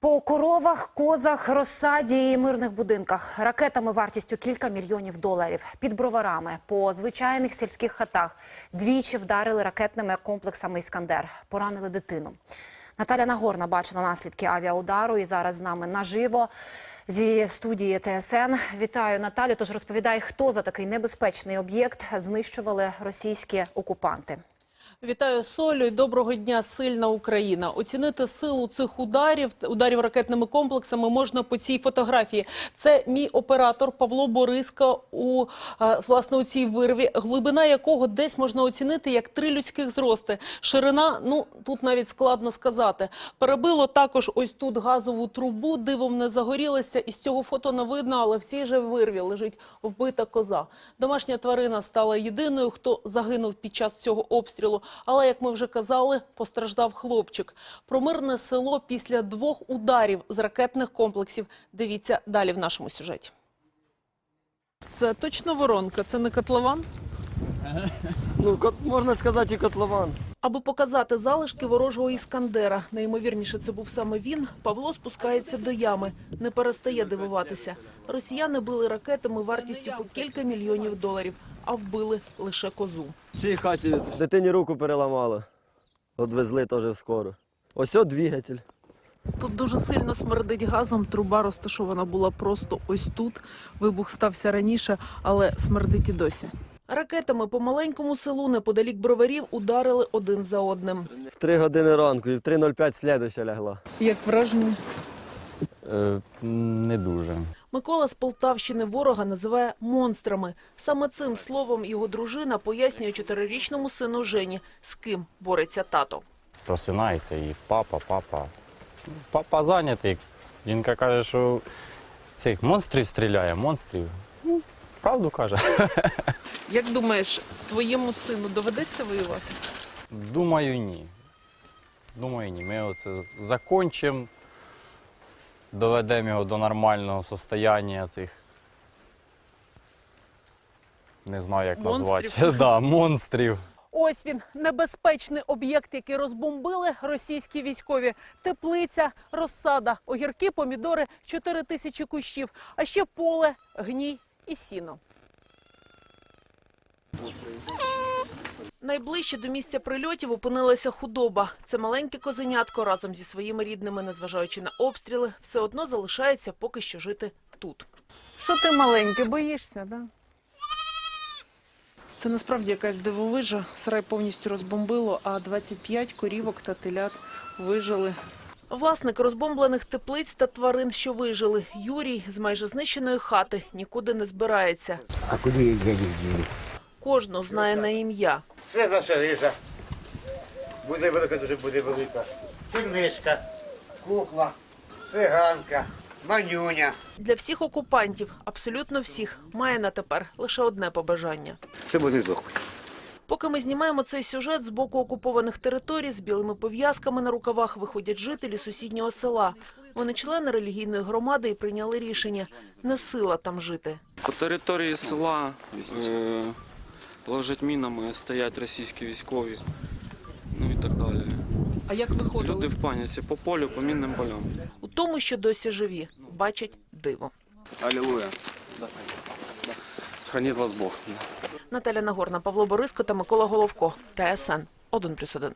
По коровах, козах, розсаді і мирних будинках ракетами вартістю кілька мільйонів доларів. Під броварами по звичайних сільських хатах двічі вдарили ракетними комплексами Іскандер. Поранили дитину. Наталя Нагорна бачила наслідки авіаудару і зараз з нами наживо зі студії ТСН. Вітаю Наталю. Тож розповідай, хто за такий небезпечний об'єкт знищували російські окупанти. Вітаю Солю. і Доброго дня, сильна Україна. Оцінити силу цих ударів, ударів ракетними комплексами можна по цій фотографії. Це мій оператор Павло Бориска у е, власне у цій вирві, глибина якого десь можна оцінити як три людських зрости. Ширина, ну тут навіть складно сказати. Перебило також ось тут газову трубу. Дивом не загорілося. Із цього фото не видно, але в цій же вирві лежить вбита коза. Домашня тварина стала єдиною, хто загинув під час цього обстрілу. Але, як ми вже казали, постраждав хлопчик. Про мирне село після двох ударів з ракетних комплексів. Дивіться далі в нашому сюжеті. Це точно воронка, це не котлован? Ну, кот, можна сказати, і котлован. Аби показати залишки ворожого іскандера, найімовірніше це був саме він, Павло спускається до ями, не перестає дивуватися. Росіяни били ракетами вартістю по кілька мільйонів доларів, а вбили лише козу. В цій хаті дитині руку переламало. Одвезли теж скоро. Ось от двигатель. Тут дуже сильно смердить газом. Труба розташована була просто ось тут. Вибух стався раніше, але смердить і досі. Ракетами по маленькому селу неподалік броварів ударили один за одним. В 3 години ранку і в 3.05 слідуща лягла. Як враження? Е, не дуже. Микола з Полтавщини ворога називає монстрами. Саме цим словом його дружина пояснює чотирирічному сину Жені, з ким бореться тато. Просинається і папа, папа. Папа зайнятий. Жінка каже, що цих монстрів стріляє, монстрів. Ну, правду каже. Як думаєш, твоєму сину доведеться воювати? Думаю, ні. Думаю, ні. Ми оце закончимо, доведемо його до нормального состояння цих. Не знаю, як Монстрів? назвати. Да, монстрів. Ось він небезпечний об'єкт, який розбомбили російські військові. Теплиця, розсада, огірки, помідори, 4 тисячі кущів, а ще поле, гній і сіно. Найближче до місця прильотів опинилася худоба. Це маленьке козенятко разом зі своїми рідними, незважаючи на обстріли, все одно залишається поки що жити тут. Що ти маленький, боїшся, да? Це насправді якась дивовижа. Сарай повністю розбомбило, а 25 корівок та телят вижили. Власник розбомблених теплиць та тварин, що вижили, Юрій з майже знищеної хати нікуди не збирається. А куди їх діли діли? Кожну знає на ім'я. Це наша риза. Буде велика, дуже буде велика. Черничка, кукла, циганка, манюня. Для всіх окупантів, абсолютно всіх, має на тепер лише одне побажання. Це вони здохли. Поки ми знімаємо цей сюжет з боку окупованих територій, з білими пов'язками на рукавах виходять жителі сусіднього села. Вони члени релігійної громади і прийняли рішення не сила там жити. По території села е, ложать мінами, стоять російські військові, ну і так далі. А як Люди в паніці по полю, по мінним полям. У тому, що досі живі, бачать диво. Алілуя. Храніть вас Бог. Наталя Нагорна, Павло Бориско та Микола Головко. ТСН 1+,1.